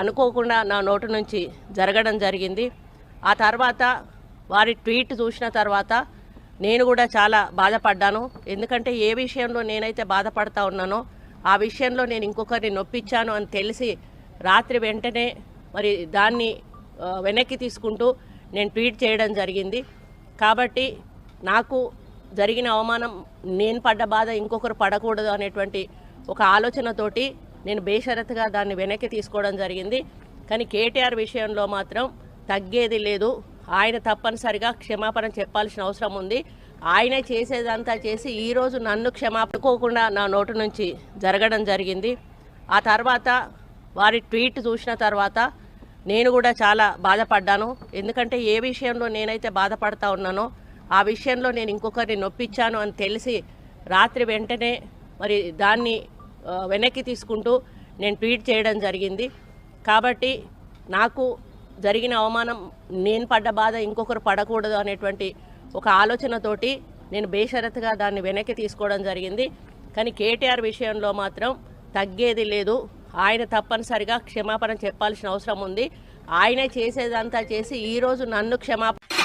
అనుకోకుండా నా నోటు నుంచి జరగడం జరిగింది. ఆ తర్వాత వారి ట్వీట్ చూసిన తర్వాత నేను కూడా చాలా బాధపడ్డాను. ఎందుకంటే ఏ విషయంలో నేనైతే బాధపడతా ఉన్నానో ఆ విషయంలో నేను ఇంకొకరిని నొప్పించాను అని తెలిసి రాత్రి వెంటనే మరి దాన్ని వెనక్కి తీసుకుంటూ నేను ట్వీట్ చేయడం జరిగింది. కాబట్టి నాకు జరిగిన అవమానం నేను పడ్డ బాధ ఇంకొకరు పడకూడదు అనేటువంటి ఒక ఆలోచనతోటి నేను బేషరత్గా దాన్ని వెనక్కి తీసుకోవడం జరిగింది. కానీ కేటీఆర్ విషయంలో మాత్రం తగ్గేది లేదు. ఆయన తప్పనిసరిగా క్షమాపణ చెప్పాల్సిన అవసరం ఉంది. ఆయనే చేసేదంతా చేసి ఈరోజు నన్ను క్షమాపడుకోకుండా నా నోటు నుంచి జరగడం జరిగింది. ఆ తర్వాత వారి ట్వీట్ చూసిన తర్వాత నేను కూడా చాలా బాధపడ్డాను. ఎందుకంటే ఏ విషయంలో నేనైతే బాధపడతా ఉన్నానో ఆ విషయంలో నేను ఇంకొకరిని నొప్పించాను అని తెలిసి రాత్రి వెంటనే మరి దాన్ని వెనక్కి తీసుకుంటూ నేను ట్వీట్ చేయడం జరిగింది. కాబట్టి నాకు జరిగిన అవమానం నేను పడ్డ బాధ ఇంకొకరు పడకూడదు అనేటువంటి ఒక ఆలోచనతోటి నేను బేషరతుగా దాన్ని వెనక్కి తీసుకోవడం జరిగింది. కానీ కేటీఆర్ విషయంలో మాత్రం తగ్గేది లేదు. ఆయన తప్పనిసరిగా క్షమాపణ చెప్పాల్సిన అవసరం ఉంది. ఆయనే చేసేదంతా చేసి ఈరోజు నన్ను క్షమాపణ